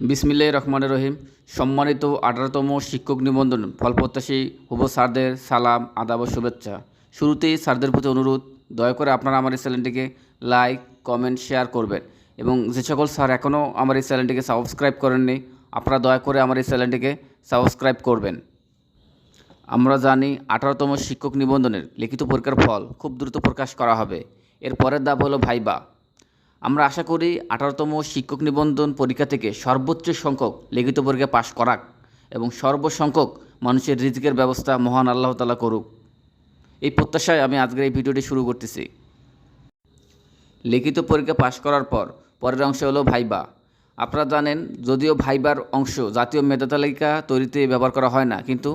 বিসমিল্লাহ রহমানের রহিম। সম্মানিত আঠারোতম শিক্ষক নিবন্ধন ফলপ্রত্যাশী হুব স্যারদের সালাম, আদাব শুভেচ্ছা। শুরুতেই স্যারদের প্রতি অনুরোধ, দয়া করে আপনারা আমার এই চ্যানেলটিকে লাইক, কমেন্ট, শেয়ার করবেন এবং যে সকল স্যার এখনও আমার এই চ্যানেলটিকে সাবস্ক্রাইব করেননি, আপনারা দয়া করে আমার এই চ্যানেলটিকে সাবস্ক্রাইব করবেন। আমরা জানি আঠারোতম শিক্ষক নিবন্ধনের লিখিত পরীক্ষার ফল খুব দ্রুত প্রকাশ করা হবে। এর পরের ধাপ হলো ভাইবা। আমরা আশা করি আঠারোতম শিক্ষক নিবন্ধন পরীক্ষা থেকে সর্বোচ্চ সংখ্যক লিখিত পরীক্ষা পাশ করাক এবং সর্বসংখ্যক মানুষের রিজিকের ব্যবস্থা মহান আল্লাহ তালা করুক। এই প্রত্যাশায় আমি আজকের এই ভিডিওটি শুরু করতেছি। লিখিত পরীক্ষা পাশ করার পর পরের অংশ হলো ভাইবা। আপনারা জানেন, যদিও ভাইবার অংশ জাতীয় মেধা তালিকা তৈরিতে ব্যবহার করা হয় না, কিন্তু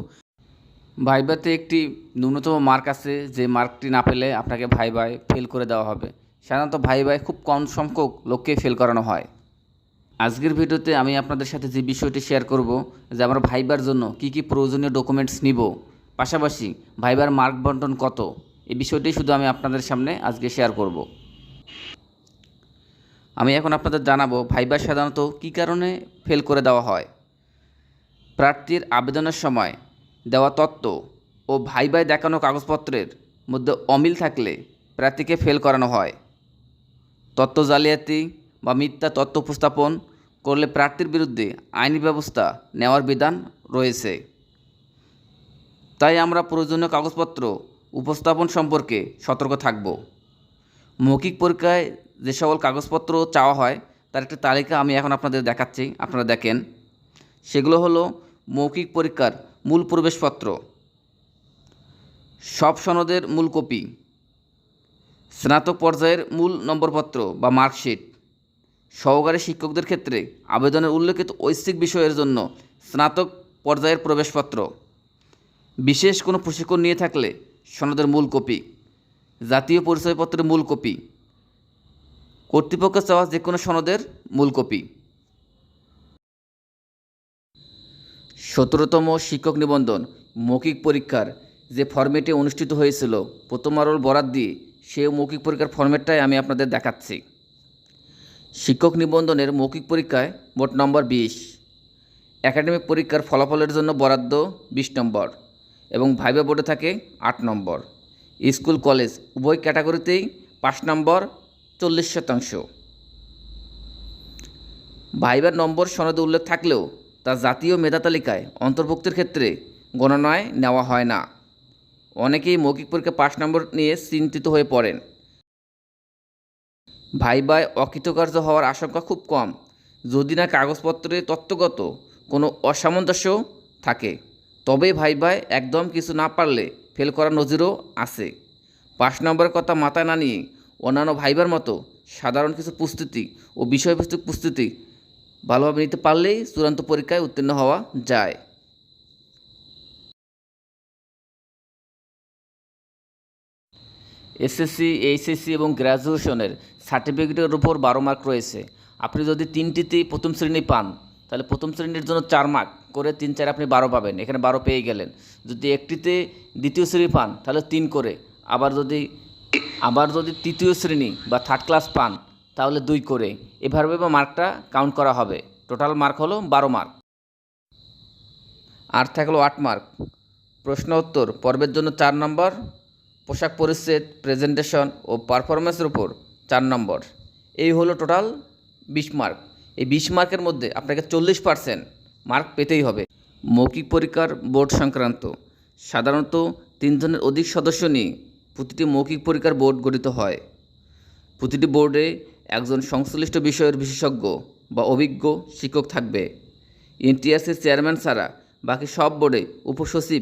ভাইবাতে একটি ন্যূনতম মার্ক আছে, যে মার্কটি না পেলে আপনাকে ভাইবায় ফেল করে দেওয়া হবে। সাধারণত ভাই ভাই খুব কম সংখ্যক লোককে ফেল করানো হয়। আজকের ভিডিওতে আমি আপনাদের সাথে যে বিষয়টি শেয়ার করব, যে আমরা ভাইবার জন্য কি কি প্রয়োজনীয় ডকুমেন্টস নিব, পাশাপাশি ভাইবার মার্ক বন্টন কত, এই বিষয়টি শুধু আমি আপনাদের সামনে আজকে শেয়ার করব। আমি এখন আপনাদের জানাব ভাইবার সাধারণত কী কারণে ফেল করে দেওয়া হয়। প্রার্থীর আবেদনের সময় দেওয়া তত্ত্ব ও ভাইবাই দেখানো কাগজপত্রের মধ্যে অমিল থাকলে প্রার্থীকে ফেল করানো হয়। তত্ত্ব জালিয়াতি বা মিথ্যা তথ্য উপস্থাপন করলে প্রার্থীর বিরুদ্ধে আইনি ব্যবস্থা নেওয়ার বিধান রয়েছে। তাই আমরা প্রয়োজনীয় কাগজপত্র উপস্থাপন সম্পর্কে সতর্ক থাকব। মৌখিক পরীক্ষায় যে সকল কাগজপত্র চাওয়া হয়, তার একটা তালিকা আমি এখন আপনাদের দেখাচ্ছি, আপনারা দেখেন। সেগুলো হলো মৌখিক পরীক্ষার মূল প্রবেশপত্র, সব সনদের মূল কপি স্নাতক পর্যায়ের মূল নম্বরপত্র বা মার্কশিট। সহকারী শিক্ষকদের ক্ষেত্রে আবেদনের উল্লেখিত ঐচ্ছিক বিষয়ের জন্য স্নাতক পর্যায়ের প্রবেশপত্র। বিশেষ কোনো প্রশিক্ষণ নিয়ে থাকলে সনদের মূল কপি, জাতীয় পরিচয়পত্রের মূল কপি কর্তৃপক্ষ চাওয়া যে কোনো সনদের মূল কপি। সতেরোতম শিক্ষক নিবন্ধন, মৌখিক পরীক্ষার যে ফর্মেটে অনুষ্ঠিত হয়েছিল, প্রথম আরোর বরাত দিয়ে সেই মৌখিক পরীক্ষার ফর্মেটটাই আমি আপনাদের দেখাচ্ছি। শিক্ষক নিবন্ধনের মৌখিক পরীক্ষায় মোট নম্বর বিশ। একাডেমিক পরীক্ষার ফলাফলের জন্য বরাদ্দ বিশ নম্বর এবং ভাইবা বোর্ডে থাকে আট নম্বর। স্কুল, কলেজ উভয় ক্যাটাগরিতেই পাঁচ নম্বর চল্লিশ শতাংশ। ভাইবার নম্বর সনদে উল্লেখ থাকলেও তা জাতীয় মেধা তালিকায় অন্তর্ভুক্তির ক্ষেত্রে গণনায় নেওয়া হয় না। অনেকেই মৌখিক পরীক্ষা পাশ নম্বর নিয়ে চিন্তিত হয়ে পড়েন। ভাইবায় অকৃতকার্য হওয়ার আশঙ্কা খুব কম। যদি না কাগজপত্রে তত্ত্বগত কোনো অসামঞ্জস্য থাকে, তবে ভাইবায় একদম কিছু না পারলে ফেল করার নজিরও আছে। পাঁচ নম্বরের কথা মাথায় না নিয়ে অন্যান্য ভাইবার মতো সাধারণ কিছু প্রস্তুতি ও বিষয়বস্তু প্রস্তুতি ভালোভাবে নিতে পারলেই চূড়ান্ত পরীক্ষায় উত্তীর্ণ হওয়া যায়। এসএসসি এইচএসসি এবং গ্র্যাজুয়েশনের সার্টিফিকেটের উপর বারো মার্ক রয়েছে। আপনি যদি তিনটিতেই প্রথম শ্রেণি পান, তাহলে প্রথম শ্রেণির জন্য চার মার্ক করে তিন চার আপনি বারো পাবেন। এখানে বারো পেয়ে গেলেন। যদি একটিতে দ্বিতীয় শ্রেণি পান, তাহলে তিন করে। আবার যদি আবার যদি তৃতীয় শ্রেণি বা থার্ড ক্লাস পান, তাহলে দুই করে। এভাবে মার্কটা কাউন্ট করা হবে। টোটাল মার্ক হলো বারো মার্ক আর থাকল আট মার্ক প্রশ্ন উত্তর। পর্বের জন্য চার নম্বর। পোশাক পরিচ্ছেদ প্রেজেন্টেশন ও পারফরমেন্সের উপর চার নম্বর। এই হলো টোটাল বিশ মার্ক এই বিশ মার্কের মধ্যে আপনাকে চল্লিশ পার্সেন্ট মার্ক পেতেই হবে। মৌখিক পরীক্ষার বোর্ড সংক্রান্ত। সাধারণত তিনজনের অধিক সদস্য নিয়ে প্রতিটি মৌখিক পরীক্ষার বোর্ড গঠিত হয়। প্রতিটি বোর্ডে একজন সংশ্লিষ্ট বিষয়ের বিশেষজ্ঞ বা অভিজ্ঞ শিক্ষক থাকবে। এনটিআরসির চেয়ারম্যান ছাড়া বাকি সব বোর্ডে উপসচিব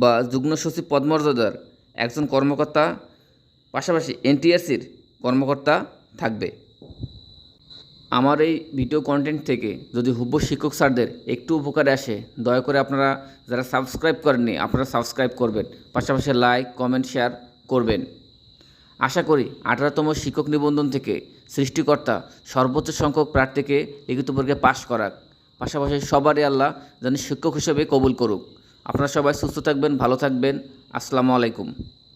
বা যুগ্ম সচিব পদমর্যাদার একজন কর্মকর্তা, পাশাপাশি এনটিআরসির কর্মকর্তা থাকবে। আমার এই ভিডিও কন্টেন্ট থেকে যদি হুব্ব শিক্ষক স্যারদের একটু উপকারে আসে, দয়া করে আপনারা যারা সাবস্ক্রাইব করেননি, আপনারা সাবস্ক্রাইব করবেন, পাশাপাশি লাইক কমেন্ট শেয়ার করবেন। আশা করি আঠারোতম শিক্ষক নিবন্ধন থেকে সৃষ্টিকর্তা সর্বোচ্চ সংখ্যক প্রার্থীকে লিখিত পরীক্ষায় পাশ করাক। পাশাপাশি সবারই আল্লাহ যেন শিক্ষক হিসেবে কবুল করুক। আপনারা সবাই সুস্থ থাকবেন, ভালো থাকবেন। আসসালামু আলাইকুম।